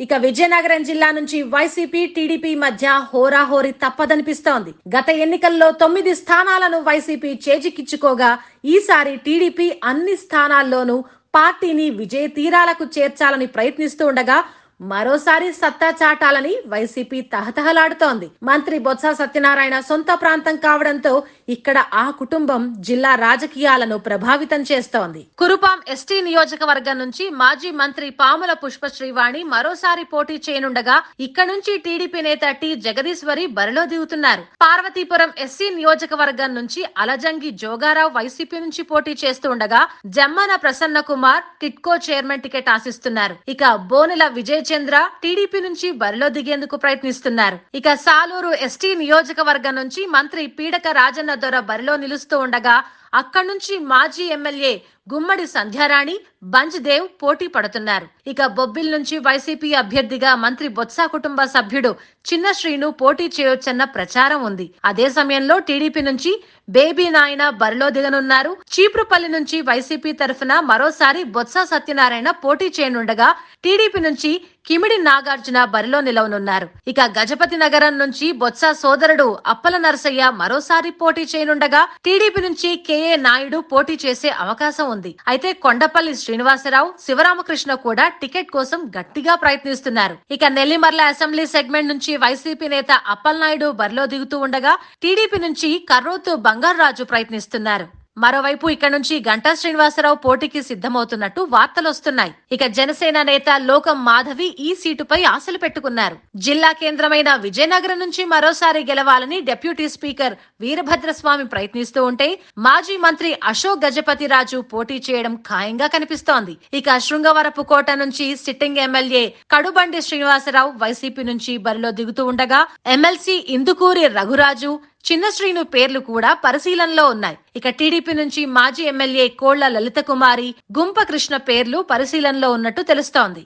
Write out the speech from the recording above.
ఇక విజయనగరం జిల్లా నుంచి వైసీపీ టీడీపీ మధ్య హోరాహోరీ తప్పదనిపిస్తోంది. గత ఎన్నికల్లో తొమ్మిది స్థానాలను వైసీపీ చేజిక్కించుకోగా ఈసారి టీడీపీ అన్ని స్థానాల్లోనూ పార్టీని విజయ తీరాలకు చేర్చాలని ప్రయత్నిస్తూ ఉండగా మరోసారి సత్తా చాటాలని వైసీపీ తహతహలాడుతోంది. మంత్రి బొత్స సత్యనారాయణ సొంత ప్రాంతం కావడంతో ఇక్కడ ఆ కుటుంబం జిల్లా రాజకీయాలను ప్రభావితం చేస్తోంది. కురుపాం ఎస్టీ నియోజకవర్గం నుంచి మాజీ మంత్రి పాముల పుష్పశ్రీవాణి మరోసారి పోటీ చేయనుండగా ఇక్కడ నుంచి టీడీపీ నేత టి జగదీశ్వరి బరిలో దిగుతున్నారు. పార్వతీపురం ఎస్సీ నియోజకవర్గం నుంచి అలజంగి జోగారావు వైసీపీ నుంచి పోటీ చేస్తూ ఉండగా Jammana Prasanna Kumar TIDCO chairman ticket ఆశిస్తున్నారు. ఇక బోనెల విజయ్ చంద్ర టీడీపీ నుంచి బరిలో దిగేందుకు ప్రయత్నిస్తున్నారు. ఇక సాలూరు ఎస్టీ నియోజకవర్గం నుంచి మంత్రి పీడక రాజన్న దొర బరిలో నిలుస్తూ ఉండగా అక్కడి నుంచి మాజీ ఎమ్మెల్యే గుమ్మడి సంధ్యారాణి బంజ్దేవ్ పోటీ పడుతున్నారు. ఇక బొబ్బిల్ నుంచి వైసీపీ అభ్యర్థిగా మంత్రి బొత్స కుటుంబ సభ్యుడు చిన్న శ్రీను పోటీ చేయొచ్చన్న ప్రచారం ఉంది. అదే సమయంలో టీడీపీ నుంచి బేబీ నాయన బరిలో దిగనున్నారు. చీపురుపల్లి నుంచి వైసీపీ తరఫున మరోసారి బొత్స సత్యనారాయణ పోటీ చేయనుండగా టీడీపీ నుంచి కిమిడి నాగార్జున బరిలో నిలవనున్నారు. ఇక గజపతి నగరం నుంచి బొత్స సోదరుడు అప్పల నరసయ్య మరోసారి పోటీ చేయనుండగా టీడీపీ నుంచి కేఏ నాయుడు పోటీ చేసే అవకాశం ఉంది. అయితే కొండపల్లి శ్రీనివాసరావు శివరామకృష్ణ కూడా టికెట్ కోసం గట్టిగా ప్రయత్నిస్తున్నారు. ఇక నెల్లిమర్ల అసెంబ్లీ సెగ్మెంట్ నుంచి వైసీపీ నేత అప్పలనాయుడు బరిలో దిగుతూ ఉండగా టీడీపీ నుంచి కర్రోతు రాజు ప్రయత్నిస్తున్నారు. మరోవైపు ఇక్కడ నుంచి గంటా శ్రీనివాసరావు పోటీకి సిద్ధమవుతున్నట్టు వార్తలు వస్తున్నాయి. ఇక జనసేన నేత లోకం మాధవి ఈ సీటుపై ఆశలు పెట్టుకున్నారు. జిల్లా కేంద్రమైన విజయనగరం నుంచి మరోసారి గెలవాలని డిప్యూటీ స్పీకర్ వీరభద్రస్వామి ప్రయత్నిస్తూ ఉంటే మాజీ మంత్రి అశోక్ గజపతిరాజు పోటీ చేయడం ఖాయంగా కనిపిస్తోంది. ఇక శృంగవరపు కోట నుంచి sitting MLA Kadubandi Srinivasarao YCP నుంచి బరిలో దిగుతూ ఉండగా ఎమ్మెల్సీ ఇందుకూరి రఘురాజు చిన్న శ్రీను పేర్లు కూడా పరిశీలనలో ఉన్నాయి. ఇక టీడీపీ నుంచి మాజీ ఎమ్మెల్యే కోళ్ళ లలిత కుమారి గుంప కృష్ణ పేర్లు పరిశీలనలో ఉన్నట్టు తెలుస్తోంది.